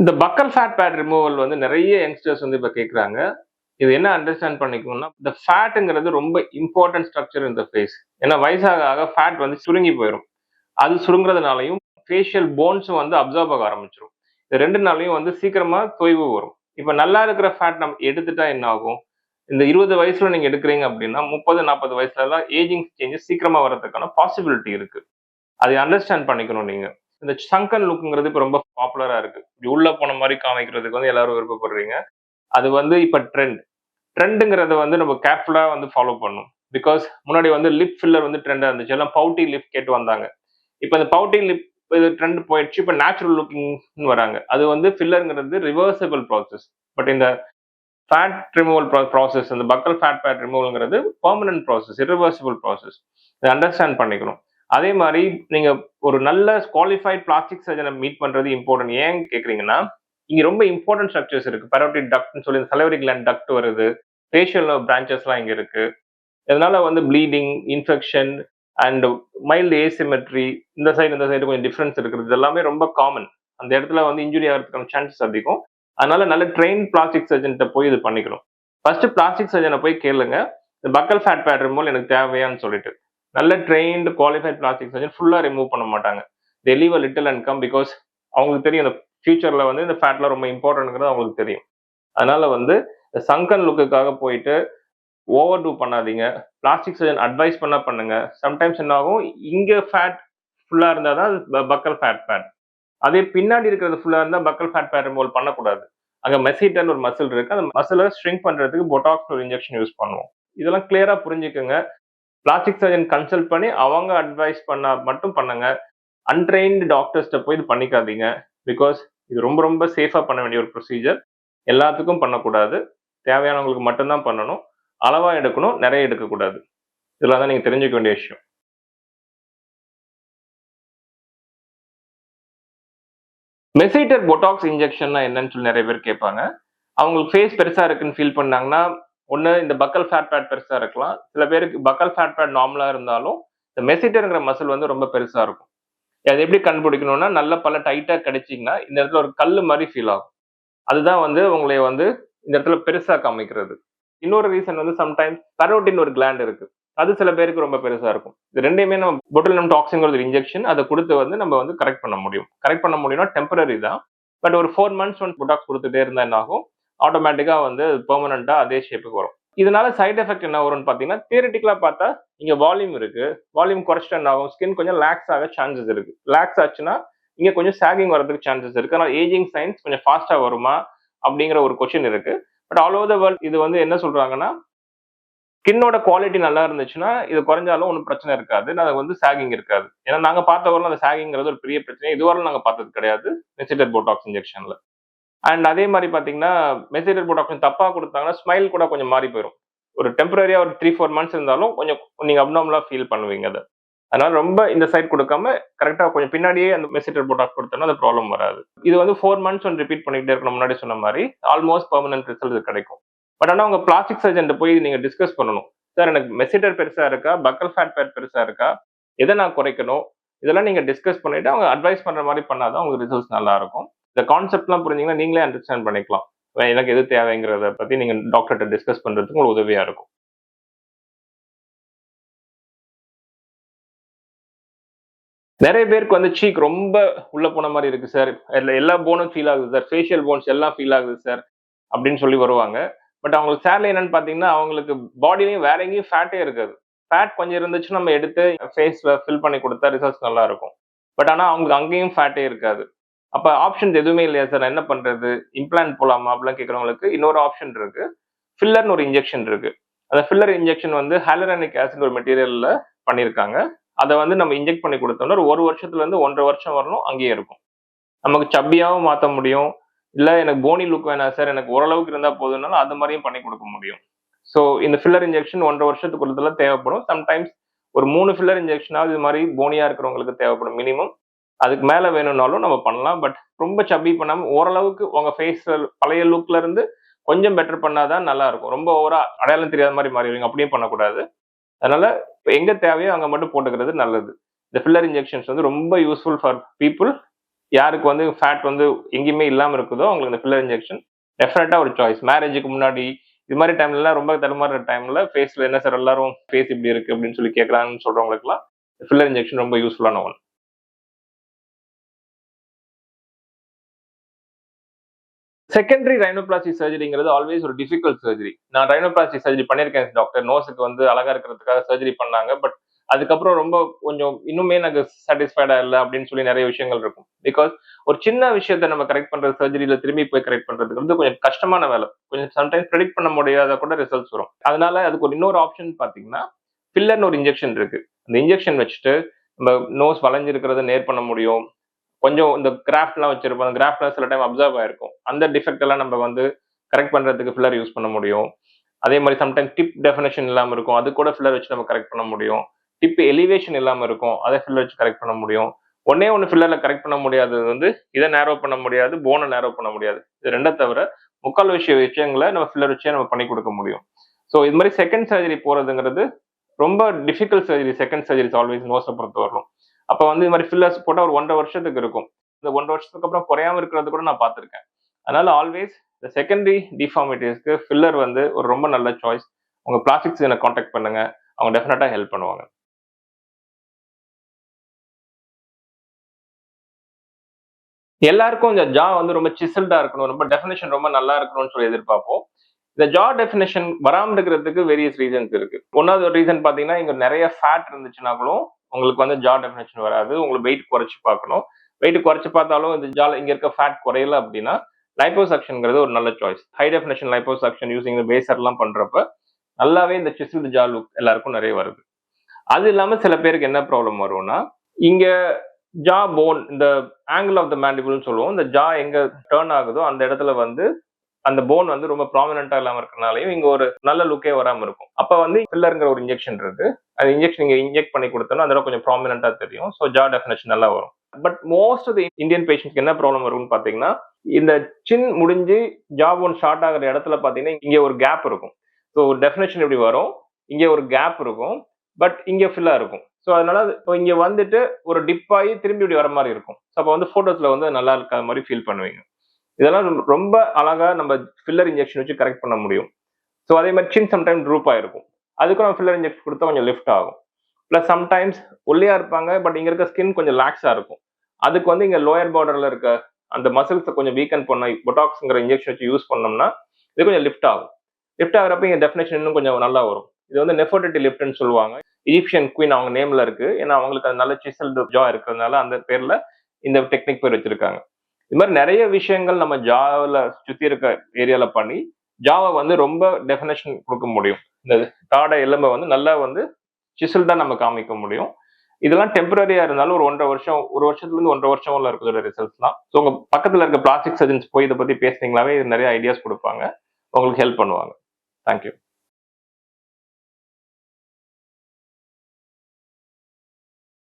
இந்த buccal fat bad removal வந்து நிறைய யங்ஸ்டர்ஸ் வந்து இப்போ கேட்குறாங்க இது என்ன அண்டர்ஸ்டாண்ட் பண்ணிக்கணும்னா இந்த ஃபேட்டுங்கிறது ரொம்ப இம்பார்ட்டன்ட் ஸ்ட்ரக்சர் இந்த ஃபேஸ் ஏன்னா வயசாக ஆக ஃபேட் வந்து சுருங்கி போயிடும் அது சுருங்குறதுனாலையும் ஃபேஷியல் போன்ஸும் வந்து அப்சர்வ் ஆக ஆரம்பிச்சிடும் இது ரெண்டு நாளையும் வந்து சீக்கிரமாக தொய்வு வரும். இப்போ நல்லா இருக்கிற ஃபேட் நம்ம எடுத்துட்டா என்ன ஆகும்? இந்த இருபது வயசுல நீங்க எடுக்கிறீங்க அப்படின்னா முப்பது நாற்பது வயசுல எல்லாம் ஏஜிங் சேஞ்சஸ் சீக்கிரமா வர்றதுக்கான பாசிபிலிட்டி இருக்கு. அதை அண்டர்ஸ்டாண்ட் பண்ணிக்கணும் நீங்க. இந்த சங்கன் லுக்குங்கிறது இப்போ ரொம்ப பாப்புலரா இருக்கு. இப்படி உள்ள போன மாதிரி காமிக்கிறதுக்கு வந்து எல்லாரும் விருப்பப்படுறீங்க. அது வந்து இப்போ ட்ரெண்ட் ட்ரெண்டுங்கிறத வந்து நம்ம கேர்ஃபுல்லா வந்து ஃபாலோ பண்ணும். பிகாஸ் முன்னாடி வந்து லிப் ஃபில்லர் வந்து ட்ரெண்டா இருந்துச்சு. எல்லாம் பவுட்டி லிப் கேட்டு வந்தாங்க. இப்போ இந்த பவுட்டி லிப் இது ட்ரெண்ட் போயிடுச்சு. இப்போ நேச்சுரல் லுக்கிங்னு வராங்க. அது வந்து ஃபில்லருங்கிறது ரிவர்சபிள் ப்ராசஸ் பட் இந்த ஃபேட் ரிமூவல் ப்ராசஸ் இந்த பக்கல் ஃபேட் ஃபேட் ரிமூவல்ங்கிறது பர்மனன்ட் ப்ராசஸ் irreversible ப்ராசஸ் இதை அண்டர்ஸ்டாண்ட் பண்ணிக்கணும். அதே மாதிரி நீங்க ஒரு நல்ல குவாலிஃபைட் பிளாஸ்டிக் சர்ஜனை மீட் பண்றது இம்பார்ட்டன்ட் ஏன் கேக்குறீங்கன்னா இங்க ரொம்ப இம்பார்ட்டன்ட் ஸ்ட்ரக்சர்ஸ் இருக்கு. பரோட்டிக் டக்ட்னு சொல்லி சலவரி கிளாண்ட் டக்ட் வருது. ஃபேஷியல் பிரான்ச்சஸ்லாம் இங்க இருக்கு. இதனால வந்து bleeding infection and mild asymmetry இந்த சைடு இந்த சைடு கொஞ்சம் டிஃப்ரென்ஸ் இருக்குது. இது எல்லாமே ரொம்ப காமன் அந்த இடத்துல வந்து இன்ஜுரி ஆகிறதுக்கான சான்சஸ் அதிகம். அதனால நல்ல ட்ரெயின் பிளாஸ்டிக் சர்ஜன்கிட்ட போய் இது பண்ணிக்கணும். ஃபர்ஸ்ட் பிளாஸ்டிக் சர்ஜனை போய் கேளுங்க. இந்த பக்கல் ஃபேட் பேட் மூலம் எனக்கு தேவையான்னு சொல்லிட்டு. நல்ல ட்ரெயின்டு குவாலிஃபைட் பிளாஸ்டிக் சர்ஜன் ஃபுல்லாக ரிமூவ் பண்ண மாட்டாங்க. They leave a little and come because அவங்களுக்கு தெரியும் இந்த ஃபியூச்சரில் வந்து இந்த ஃபேட்லாம் ரொம்ப இம்பார்ட்டன்ட்ங்கிறது அவங்களுக்கு தெரியும். அதனால வந்து சங்கன் லுக்குக்காக போயிட்டு ஓவர் டூ பண்ணாதீங்க. பிளாஸ்டிக் சர்ஜன் அட்வைஸ் பண்ணால் பண்ணுங்க. சம்டைம்ஸ் என்ன ஆகும் ஃபேட் ஃபுல்லாக இருந்தால் தான் பக்கல் ஃபேட் ஃபேட் அதே பின்னாடி இருக்கிறது ஃபுல்லாக இருந்தால் பக்கல் ஃபேட் ஃபேட் ரிமூவல் பண்ணக்கூடாது. அங்கே மெசிட்டன் ஒரு மசில் இருக்குது அந்த மசிலை ஸ்ட்ரிங்க் பண்ணுறதுக்கு பொட்டாக்ஸ் ஒரு இன்ஜெக்ஷன் யூஸ் பண்ணுவோம். இதெல்லாம் கிளியராக புரிஞ்சுக்கோங்க. பிளாஸ்டிக் சர்ஜன் கன்சல்ட் பண்ணி அவங்க அட்வைஸ் பண்ணா மட்டும் பண்ணுங்க. அன்ட்ரெயின்டு டாக்டர்ஸ்ட்ட போய் இது பண்ணிக்காதீங்க. பிகாஸ் இது ரொம்ப ரொம்ப சேஃபாக பண்ண வேண்டிய ஒரு ப்ரொசீஜர் எல்லாத்துக்கும் பண்ணக்கூடாது. தேவையானவங்களுக்கு மட்டும்தான் பண்ணணும். அளவாக எடுக்கணும் நிறைய எடுக்கக்கூடாது. இதெல்லாம் தான் நீங்கள் தெரிஞ்சுக்க வேண்டிய விஷயம். மெசைட்டர் பொட்டாக்ஸ் இன்ஜெக்ஷன்னா என்னன்னு சொல்லி நிறைய பேர் கேட்பாங்க. அவங்களுக்கு ஃபேஸ் பெருசாக இருக்குன்னு ஃபீல் பண்ணாங்கன்னா ஒன்று இந்த பக்கல் ஃபேட் பேட் பெருசாக இருக்கலாம். சில பேருக்கு பக்கல் ஃபேட் பேட் நார்மலாக இருந்தாலும் இந்த மெசிட்டருங்கிற மசில் வந்து ரொம்ப பெருசாக இருக்கும். அது எப்படி கண்டுபிடிக்கணும்னா நல்ல பல டைட்டாக கிடைச்சிங்கன்னா இந்த இடத்துல ஒரு கல் மாதிரி ஃபீல் ஆகும். அதுதான் வந்து உங்களை வந்து இந்த இடத்துல பெருசாக காமிக்கிறது. இன்னொரு ரீசன் வந்து சம்டைம்ஸ் கரோட்டின் ஒரு கிளாண்ட் இருக்கு. அது சில பேருக்கு ரொம்ப பெருசாக இருக்கும். இது ரெண்டையுமே நம்ம பொட்டுலம் டாக்ஸிங்கிற ஒரு இன்ஜெக்ஷன் அதை கொடுத்து வந்து நம்ம வந்து கரெக்ட் பண்ண முடியும். கரெக்ட் பண்ண முடியும்னா டெம்பரரி தான். பட் ஒரு ஃபோர் மந்த்ஸ் ஒன் புட்டாக்ஸ் கொடுத்துட்டே இருந்தால் என்ன ஆகும் ஆட்டோமேட்டிக்காக வந்து பெர்மனண்ட்டாக அதே ஷேப்புக்கு வரும். இதனால சைட் எஃபெக்ட் என்ன வரும்னு பார்த்தீங்கன்னா தியரிட்டிக்கலாக பார்த்தா இங்கே வால்யூம் இருக்கு. வால்யூம் குறைச்சிட்டு என்ன ஆகும்? ஸ்கின் கொஞ்சம் லேக்ஸ் ஆக சான்சஸ் இருக்கு. லேக்ஸ் ஆச்சுன்னா இங்கே கொஞ்சம் சேகிங் வரதுக்கு சான்சஸ் இருக்கு. ஆனால் ஏஜிங் சயின்ஸ் கொஞ்சம் ஃபாஸ்ட்டாக வருமா? அப்படிங்கிற ஒரு கொஷின் இருக்கு. But all over the world இது வந்து என்ன சொல்றாங்கன்னா ஸ்கின்னோட குவாலிட்டி நல்லா இருந்துச்சுன்னா இது குறைஞ்சாலும் ஒன்றும் பிரச்சனை இருக்காது. அது வந்து சாகிங் இருக்காது. ஏன்னா நாங்கள் பார்த்த வரலாம் அந்த சாகிங்கிறது ஒரு பெரிய பிரச்சனை இதுவரை நாங்கள் பார்த்தது கிடையாது. நெசிட்டர் போட்டாக்ஸ் இன்ஜெக்ஷனில் அண்ட் அதே மாதிரி பாத்தீங்கன்னா மெசிட்டர் கொஞ்சம் தப்பாக கொடுத்தாங்கன்னா ஸ்மைல் கூட கொஞ்சம் மாறி போயிடும் ஒரு டெம்பரரியா ஒரு த்ரீ ஃபோர் மந்த்ஸ் இருந்தாலும் கொஞ்சம் நீங்க அப்னாமலா ஃபீல் பண்ணுவீங்க அதை. அதனால ரொம்ப இந்த சைட் கொடுக்காம கரெக்டாக கொஞ்சம் பின்னாடியே அந்த மெசிட்டர் போட்டாக்ஸ் கொடுத்தோம்னா அந்த ப்ராப்ளம் வராது. இது வந்து ஃபோர் மந்த்ஸ் ஒன்று ரிப்பீட் பண்ணிக்கிட்டே இருக்கணும் முன்னாடி சொன்ன மாதிரி. ஆல்மோஸ்ட் பர்மனன்ட் ரிசல்ட் கிடைக்கும். பட் ஆனால் உங்க பிளாஸ்டிக் சர்ஜன் போய் நீங்க டிஸ்கஸ் பண்ணணும். சார் எனக்கு மெசிட்டர் பெருசா இருக்கா? பக்கல் ஃபேட் பேட் பெருசா இருக்கா? எதை நான் குறைக்கணும்? இதெல்லாம் நீங்க டிஸ்கஸ் பண்ணிட்டு அவங்க அட்வைஸ் பண்ற மாதிரி பண்ணாதான் உங்களுக்கு ரிசல்ட்ஸ் நல்லா இருக்கும். இந்த கான்செப்ட்லாம் புரிஞ்சீங்கன்னா நீங்களே அண்டர்ஸ்டாண்ட் பண்ணிக்கலாம். எனக்கு எது தேவைங்கிறத பத்தி நீங்க டாக்டர்கிட்ட டிஸ்கஸ் பண்றதுக்கு உங்களுக்கு உதவியா இருக்கும். நிறைய பேருக்கு வந்து சீக் ரொம்ப உள்ள போன மாதிரி இருக்கு சார் எல்லா போனும் ஃபீல் ஆகுது சார் ஃபேஷியல் போன்ஸ் எல்லாம் ஃபீல் ஆகுது சார் அப்படின்னு சொல்லி வருவாங்க. பட் அவங்களுக்கு சேர்ல என்னன்னு பார்த்தீங்கன்னா அவங்களுக்கு பாடிலையும் வேற எங்கேயும் ஃபேட்டே இருக்காது. ஃபேட் கொஞ்சம் இருந்துச்சு நம்ம எடுத்து ஃபேஸ்ல ஃபில் பண்ணி கொடுத்தா ரிசல்ட்ஸ் நல்லா இருக்கும். பட் ஆனால் அவங்களுக்கு அங்கேயும் ஃபேட்டே இருக்காது. அப்போ ஆப்ஷன்ஸ் எதுவுமே இல்லையா சார் என்ன பண்றது? இம்ப்ளான்ட் போலாமா? அப்படிலாம் கேட்குறவங்களுக்கு இன்னொரு ஆப்ஷன் இருக்கு. ஃபில்லர்னு ஒரு இன்ஜெக்ஷன் இருக்கு. அந்த ஃபில்லர் இன்ஜெக்ஷன் வந்து ஹாலரானிக் ஆசிட் ஒரு மெட்டீரியல்ல பண்ணியிருக்காங்க அதை வந்து நம்ம இன்ஜெக்ட் பண்ணி கொடுத்தோம்னா ஒரு வருஷத்துல இருந்து ஒன்றரை வருஷம் வரணும் அங்கேயே இருக்கும். நமக்கு சப்பியாவும் மாற்ற முடியும். இல்லை எனக்கு போனி லுக் வேணாம் சார் எனக்கு ஓரளவுக்கு இருந்தால் போதும்னாலும் அது மாதிரியும் பண்ணி கொடுக்க முடியும். ஸோ இந்த ஃபில்லர் இன்ஜெக்ஷன் ஒன்றரை வருஷத்துக்குள்ளதுல தேவைப்படும். சம்டைம்ஸ் ஒரு மூணு ஃபில்லர் இன்ஜெக்ஷனாவது இது மாதிரி போனியா இருக்கிறவங்களுக்கு தேவைப்படும் மினிமம் அதுக்கு மேலே வேணும்னாலும் நம்ம பண்ணலாம். பட் ரொம்ப சப்பி பண்ணாமல் ஓரளவுக்கு உங்கள் ஃபேஸ் பழைய லுக்கில் இருந்து கொஞ்சம் பெட்டர் பண்ணாதான் நல்லா இருக்கும் ரொம்ப ஓவரா அடையாளம் தெரியாத மாதிரி மாறிடுவீங்க. அப்படியே பண்ணக்கூடாது. அதனால இப்போ எங்கே தேவையோ அங்கே மட்டும் போட்டுக்கிறது நல்லது. இந்த ஃபில்லர் இன்ஜெக்ஷன்ஸ் வந்து ரொம்ப யூஸ்ஃபுல் ஃபார் பீப்புள் யாருக்கு வந்து ஃபேட் வந்து எங்கேயுமே இல்லாமல் இருக்குதோ அவங்களுக்கு இந்த ஃபில்லர் இன்ஜெக்ஷன் டெஃபினட்டாக ஒரு சாய்ஸ் மேரேஜுக்கு முன்னாடி இது மாதிரி டைம்லலாம் ரொம்ப தடுமாறுற டைமில் ஃபேஸில் என்ன சார் எல்லாரும் ஃபேஸ் இப்படி இருக்குது அப்படின்னு சொல்லி கேட்குறாங்கன்னு சொல்கிறவங்களுக்குலாம் ஃபில்லர் இன்ஜெக்ஷன் ரொம்ப யூஸ்ஃபுல்லான ஒன்று செகண்டரி ரைனோபிளாஸ்டி சர்ஜரிங்கிறது ஆல்வேஸ் ஒரு டிஃபிகல்ட் சர்ஜரி நான் ரைனோபிளாஸ்டி சர்ஜரி பண்ணியிருக்கேன் டாக்டர் நோஸுக்கு வந்து அழகா இருக்கிறதுக்காக சர்ஜரி பண்ணாங்க பட் அதுக்கப்புறம் ரொம்ப கொஞ்சம் இன்னுமே எனக்கு சாட்டிஸ்ஃபைடா இல்லை அப்படின்னு சொல்லி நிறைய விஷயங்கள் இருக்கும். பிகாஸ் ஒரு சின்ன விஷயத்த நம்ம கரெக்ட் பண்றது சர்ஜரியில திரும்பி போய் கரெக்ட் பண்றதுக்கு வந்து கொஞ்சம் கஷ்டமான வேலை. கொஞ்சம் சம்டைம்ஸ் ப்ரெடிக்ட் பண்ண முடியாத கூட ரிசல்ட்ஸ் வரும். அதனால அதுக்கு ஒரு இன்னொரு ஆப்ஷன் பாத்தீங்கன்னா ஃபில்லர்னு ஒரு இன்ஜெக்ஷன் இருக்கு. அந்த இன்ஜெக்ஷன் வச்சுட்டு நம்ம நோஸ் வளைஞ்சிருக்கிறத நேர் பண்ண முடியும். கொஞ்சம் இந்த கிராஃப்ட்லாம் வச்சிருப்போம். அந்த கிராஃப்ட்லாம் சில டைம் அப்சர்வ் ஆயிருக்கும். அந்த டிஃபெக்ட் எல்லாம் நம்ம வந்து கரெக்ட் பண்றதுக்கு ஃபில்லர் யூஸ் பண்ண முடியும். அதே மாதிரி சம்டைம் டிப் டெஃபினேஷன் இல்லாமல் இருக்கும். அது கூட ஃபில்லர் வச்சு நம்ம கரெக்ட் பண்ண முடியும். டிப் எலிவேஷன் இல்லாமல் இருக்கும். அதை ஃபில்லர் வச்சு கரெக்ட் பண்ண முடியும். ஒன்னே ஒன்று ஃபில்லரில் கரெக்ட் பண்ண முடியாதது வந்து இதை நேரோ பண்ண முடியாது போனை நேரோ பண்ண முடியாது. இது ரெண்டை தவிர முக்கால் விஷய விஷயங்களை நம்ம ஃபில்லர் வச்சே நம்ம பண்ணி கொடுக்க முடியும். ஸோ இது மாதிரி செகண்ட் சர்ஜரி போகிறதுங்கிறது ரொம்ப difficult surgery second surgeries always நோஸை பொறுத்த வரணும் அப்போ வந்து இந்த மாதிரி ஃபில்லர்ஸ் போட்டால் ஒரு ஒன்றரை வருஷத்துக்கு இருக்கும். இந்த ஒன்றரை வருஷத்துக்கு அப்புறம் குறையாம இருக்கிறது கூட நான் பார்த்துருக்கேன். அதனால ஆல்வேஸ் இந்த செகண்டரி டிஃபார்மிட்டிஸ்க்கு ஃபில்லர் வந்து ஒரு ரொம்ப நல்ல சாய்ஸ் உங்க பிளாஸ்டிக்ஸ் எனக்கு காண்டாக்ட் பண்ணுங்க. அவங்க டெஃபினட்டாக ஹெல்ப் பண்ணுவாங்க. எல்லாருக்கும் இந்த ஜா வந்து ரொம்ப சிசில்டா இருக்கணும். ரொம்ப டெஃபினேஷன் ரொம்ப நல்லா இருக்கணும்னு சொல்லி எதிர்பார்ப்போம். இந்த ஜா டெஃபினேஷன் வராமல் இருக்கிறதுக்கு வேரியஸ் ரீசன்ஸ் இருக்கு. ஒன்னாவது ரீசன் பாத்தீங்கன்னா இங்க நிறைய ஃபேட் இருந்துச்சுனாங்களும் உங்களுக்கு வந்து ஜா டெஃபினேஷன் வராது. உங்களுக்கு வெயிட் குறைச்சி பார்க்கணும். வெயிட் குறைச்சி பார்த்தாலும் இந்த ஜால இங்க இருக்க ஃபேட் குறையல அப்படின்னா லைப்போசக்ஷன்ங்கிறது ஒரு நல்ல choice high definition liposuction using பேசர்லாம் பண்றப்ப நல்லாவே இந்த சிசில்டு ஜா லுக் எல்லாருக்கும் நிறைய வருது. அது இல்லாம சில பேருக்கு என்ன ப்ராப்ளம் வரும்னா இங்க ஜா போன் இந்த ஆங்கிள் ஆஃப் த மேண்டிபிள்னு சொல்லுவோம். இந்த ஜா எங்க டேர்ன் ஆகுதோ அந்த இடத்துல வந்து அந்த போன் வந்து ரொம்ப ப்ராமினென்ட்டா இல்லாம இருக்கிறனாலையும் இங்க ஒரு நல்ல லுக்கே வராம இருக்கும். அப்ப வந்து ஃபில்லருங்கிற ஒரு இன்ஜெக்ஷன் இருக்கு அந்த இன்ஜெக்ஷன் நீங்க இன்ஜெக்ட் பண்ணி கொடுத்தோம்னா அதோட கொஞ்சம் ப்ராமினென்ட்டா தெரியும். ஸோ ஜா டெஃபினேஷன் நல்லா வரும். பட் மோஸ்ட் ஆஃப் இந்தியன் பேஷண்ட்ஸ்க்கு என்ன ப்ராப்ளம் வரும்னு பாத்தீங்கன்னா இந்த சின் முடிஞ்சு ஜா போன் ஷார்ட் ஆகிற இடத்துல பாத்தீங்கன்னா இங்க ஒரு கேப் இருக்கும். ஸோ டெஃபினேஷன் எப்படி வரும்? இங்க ஒரு கேப் இருக்கும். பட் இங்க ஃபில்லா இருக்கும். ஸோ அதனால இப்போ இங்க வந்துட்டு ஒரு டிப் ஆகி திரும்பி இப்படி வர மாதிரி இருக்கும். ஸோ அப்போ வந்து ஃபோட்டோஸ்ல வந்து நல்லா இருக்காத மாதிரி ஃபீல் பண்ணுவீங்க. இதெல்லாம் ரொம்ப அழகா நம்ம ஃபில்லர் இன்ஜெக்ஷன் வச்சு கரெக்ட் பண்ண முடியும். ஸோ அதே மாதிரி சின் சம்டைம் ட்ரூப் ஆயிருக்கும். அதுக்கும் நம்ம ஃபில்லர் இன்ஜெக்ஷன் கொடுத்தா கொஞ்சம் லிஃப்ட் ஆகும். ப்ளஸ் சம்டைம்ஸ் ஒல்லியா இருப்பாங்க பட் இங்க இருக்க ஸ்கின் கொஞ்சம் லாக்ஸா இருக்கும். அதுக்கு வந்து இங்க லோயர் பார்டர்ல இருக்க அந்த மசில்ஸை கொஞ்சம் வீக்கன் பண்ண பொட்டாக்ஸ்ங்கிற இன்ஜெக்ஷன் வச்சு யூஸ் பண்ணோம்னா இது கொஞ்சம் லிஃப்ட் ஆகும். லிஃப்ட் ஆகிறப்ப இங்க டெஃபினேஷன் இன்னும் கொஞ்சம் நல்லா வரும். இது வந்து நெஃபர்டிட்டி லிஃப்ட்னு சொல்லுவாங்க. ஈஜிப்சியன் குயின் அவங்க நேம்ல இருக்கு. ஏன்னா அவங்களுக்கு அது நல்ல சிசல்டு ஜா இருக்கிறதுனால அந்த பேர்ல இந்த டெக்னிக் பேர் வச்சிருக்காங்க. இது மாதிரி நிறைய விஷயங்கள் நம்ம ஜாவில் சுற்றி இருக்க ஏரியாவில் பண்ணி ஜாவை வந்து ரொம்ப டெஃபினேஷன் கொடுக்க முடியும். இந்த தாடை எலும்பை வந்து நல்லா வந்து சிசில்டா நம்ம காமிக்க முடியும். இதெல்லாம் டெம்பரரியா இருந்தாலும் ஒரு ஒன்றரை வருஷம் ஒரு வருஷத்துல இருந்து ஒன்றரை வருஷம் இருக்கிற ரிசல்ட்ஸ்லாம் ஸோ உங்க பக்கத்துல இருக்க பிளாஸ்டிக் சர்ஜன்ஸ் போய் இதை பத்தி பேசுனீங்களாவே இது நிறைய ஐடியாஸ் கொடுப்பாங்க. உங்களுக்கு ஹெல்ப் பண்ணுவாங்க. தேங்க்யூ